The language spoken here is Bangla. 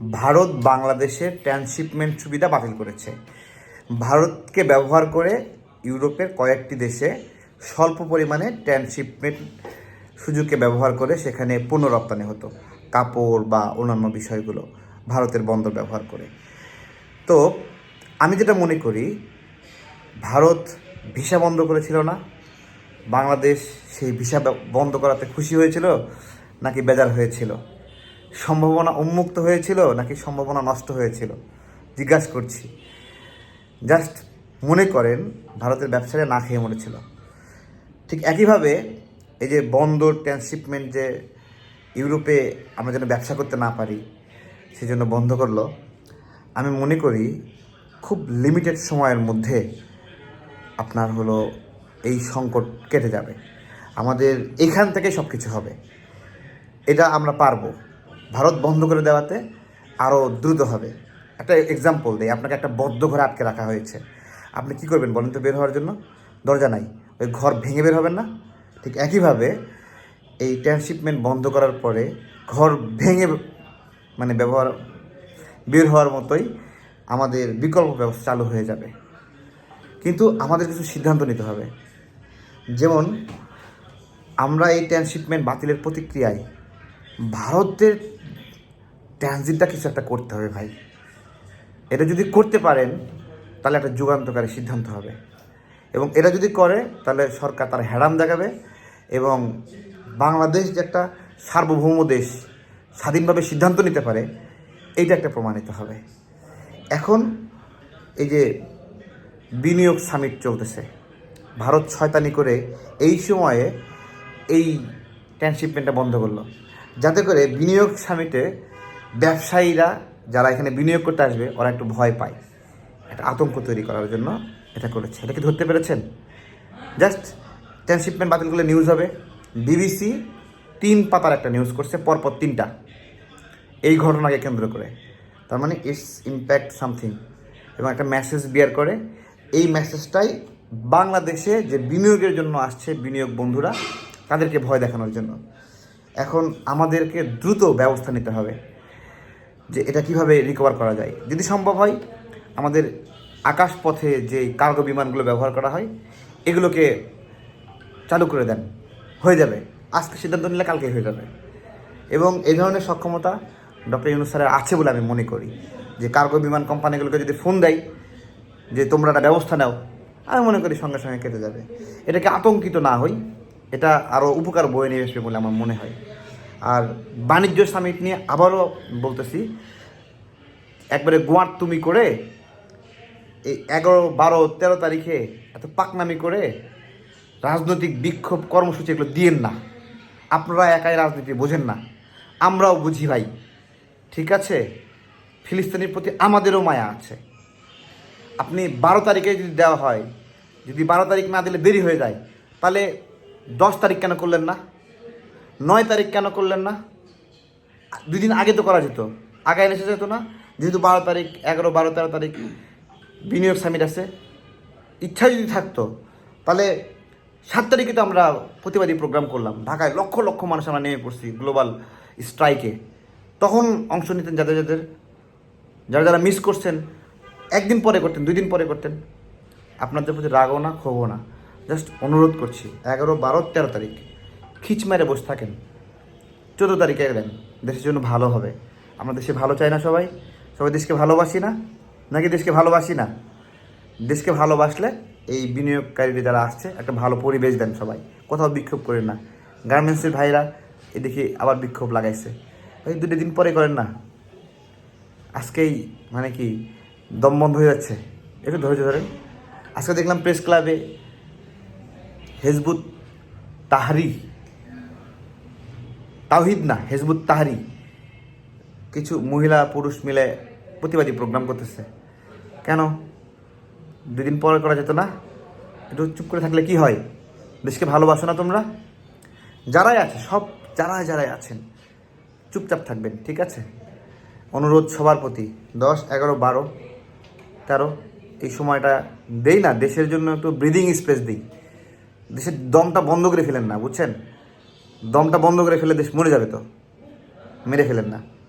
ভারত বাংলাদেশের ট্রান্সশিপমেন্ট সুবিধা বাতিল করেছে। ভারতকে ব্যবহার করে ইউরোপের কয়েকটি দেশে স্বল্প পরিমাণে ট্রান্সশিপমেন্ট সুযোগকে ব্যবহার করে সেখানে পণ্য রপ্তানি হতো, কাপড় বা অন্যান্য বিষয়গুলো ভারতের বন্দর ব্যবহার করে। তো আমি যেটা মনে করি, ভারত ভিসা বন্ধ করেছিল না? বাংলাদেশ সেই ভিসা বন্ধ করাতে খুশি হয়েছিল নাকি বেজার হয়েছিল? সম্ভাবনা উন্মুক্ত হয়েছিল নাকি সম্ভাবনা নষ্ট হয়েছিল? জিজ্ঞাসা করছি। জাস্ট মনে করেন ভারতের ব্যবসায়ীরা না খেয়ে মরেছিল ঠিক একইভাবে এই যে বন্দর, ট্রান্সশিপমেন্ট যে ইউরোপে আমরা যেন ব্যবসা করতে না পারি, সেজন্য বন্ধ করল। আমি মনে করি খুব লিমিটেড সময়ের মধ্যে আপনার হলো এই সংকট কেটে যাবে। আমাদের এখান থেকে সব কিছু হবে। এটা আমরা পারব। ভারত বন্ধ করে দেওয়াতে আরও দ্রুত হবে। একটা এক্সাম্পল দেয় আপনাকে একটা বদ্ধ ঘরে আটকে রাখা হয়েছে। আপনি কি করবেন বলেন তো বের হওয়ার জন্য? দরজা নাই। ওই ঘর ভেঙে বের হবেন না? ঠিক একইভাবে এই ট্রান্সশিপমেন্ট বন্ধ করার পরে ঘর ভেঙে মানে ব্যবহার, বের হওয়ার মতোই আমাদের বিকল্প ব্যবস্থা চালু হয়ে যাবে। কিন্তু আমাদের কিছু সিদ্ধান্ত নিতে হবে। যেমন আমরা এই ট্রান্সশিপমেন্ট বাতিলের প্রতিক্রিয়ায় ভারতের ট্রানজিটটা কিছু একটা করতে হবে ভাই। এটা যদি করতে পারেন, তাহলে একটা যুগান্তকারী সিদ্ধান্ত হবে। এবং এটা যদি করে, তাহলে সরকার তার হ্যারাম দেখাবে এবং বাংলাদেশ যে একটা সার্বভৌম দেশ, স্বাধীনভাবে সিদ্ধান্ত নিতে পারে, এইটা একটা প্রমাণিত হবে। এখন এই যে বিনিয়োগ সামিট চলতেছে, ভারত শয়তানি করে এই সময়ে এই ট্রান্সশিপমেন্টটা বন্ধ করল। যাতে করে বিনিয়োগ সামিটে ব্যবসায়ীরা যারা এখানে বিনিয়োগ করতে আসবে, ওরা একটু ভয় পায়। একটা আতঙ্ক তৈরি করার জন্য এটা করেছে। এটা কি ধরতে পেরেছেন? জাস্ট ট্রান্সশিপমেন্ট বাতিল করলে নিউজ হবে। বিবিসি তিন পাতার একটা নিউজ করছে, পরপর তিনটা। এই ঘটনাকে কেন্দ্র করে। তার মানে ইটস ইম্প্যাক্ট সামথিং এবং একটা মেসেজ বিয়ার করে। এই মেসেজটাই বাংলাদেশে যে বিনিয়োগের জন্য আসছে বিনিয়োগ বন্ধুরা, তাদেরকে ভয় দেখানোর জন্য। এখন আমাদেরকে দ্রুত ব্যবস্থা নিতে হবে যে এটা কীভাবে রিকভার করা যায়। যদি সম্ভব হয়, আমাদের আকাশপথে যে কার্গো বিমানগুলো ব্যবহার করা হয়, এগুলোকে চালু করে দেন। হয়ে যাবে। আজকে সিদ্ধান্ত নিলে কালকে হয়ে যাবে। এবং এই ধরনের সক্ষমতা ডক্টর ইউনুস স্যারের আছে বলে আমি মনে করি। যে কার্গো বিমান কোম্পানিগুলোকে যদি ফোন দেয় যে তোমরা একটা ব্যবস্থা নাও, আমি মনে করি সঙ্গে সঙ্গে কেটে যাবে। এটাকে আতঙ্কিত না হই। এটা আরও উপকার বয়ে নিয়ে আসবে বলে আমার মনে হয়। আর বাণিজ্য সামিট নিয়ে আবারও বলতেছি, একবারে গোয়ার তুমি করে এই এগারো, বারো, তেরো তারিখে এত পাকনামি করে রাজনৈতিক বিক্ষোভ কর্মসূচি এগুলো দিয়েন না। আপনারা একাই রাজনীতি বোঝেন না। আমরাও বুঝি ভাই। ঠিক আছে? ফিলিস্তিনের প্রতি আমাদেরও মায়া আছে। আপনি বারো তারিখে যদি দেওয়া হয়, যদি বারো তারিখ না দিলে দেরি হয়ে যায়, তাহলে দশ তারিখ কেন করলেন না? নয় তারিখ কেন করলেন না? দুই দিন আগে তো করা যেত। আগে এসে যেত না। যেহেতু বারো তারিখ, এগারো, বারো, তেরো তারিখ বিনিয়োগ সামিট আছে। ইচ্ছা যদি থাকতো, তাহলে সাত তারিখে তো আমরা প্রতিবাদী প্রোগ্রাম করলাম। ঢাকায় লক্ষ লক্ষ মানুষ আমরা নেমে পড়ছি গ্লোবাল স্ট্রাইকে। তখন অংশ নিতেন যাদের যাদের। যারা যারা মিস করছেন, একদিন পরে করতেন, দুই দিন পরে করতেন। আপনাদের প্রতি রাগও না, ক্ষোভও না। জাস্ট অনুরোধ করছি, এগারো বারো তেরো তারিখ খিচ মেরে বসে থাকেন। চোদ্দ তারিখে দেন দেশের জন্য ভালো হবে। আমরা দেশে ভালো চাই না সবাই। সবাই দেশকে ভালোবাসি না? নাকি দেশকে ভালোবাসি না? দেশকে ভালোবাসলে এই বিনিয়োগকারীরা যারা আসছে, একটা ভালো পরিবেশ দেন সবাই। কোথাও বিক্ষোভ করেন না। গার্মেন্টসের ভাইরা এদিকে আবার বিক্ষোভ লাগাইছে। ওই দুটো দিন পরে করেন না। আজকেই মানে কি, দম বন্ধ হয়ে যাচ্ছে। একটু ধৈর্য ধরেন। আজকে দেখলাম প্রেস ক্লাবে হেজবুত তাহারি। তাওহিদ না, হেজবুত তাহারি। কিছু মহিলা পুরুষ মিলে প্রতিবাদী প্রোগ্রাম করতেছে। কেন? দুদিন পরে করা যেত না? একটু চুপ করে থাকলে কি হয়? দেশকে ভালোবাসো না তোমরা? যারাই আছে, সব যারা যারাই আছেন, চুপচাপ থাকবেন, ঠিক আছে? অনুরোধ সবার প্রতি, দশ, এগারো, বারো, তেরো, এই সময়টা দেই না, দেশের জন্য একটু ব্রিদিং স্পেস দিই। দেশের দমটা বন্ধ করে ফেলেন না, বুঝছেন? দমটা বন্ধ করে ফেলে দেশ মরে যাবে তো। মেরে ফেলেন না।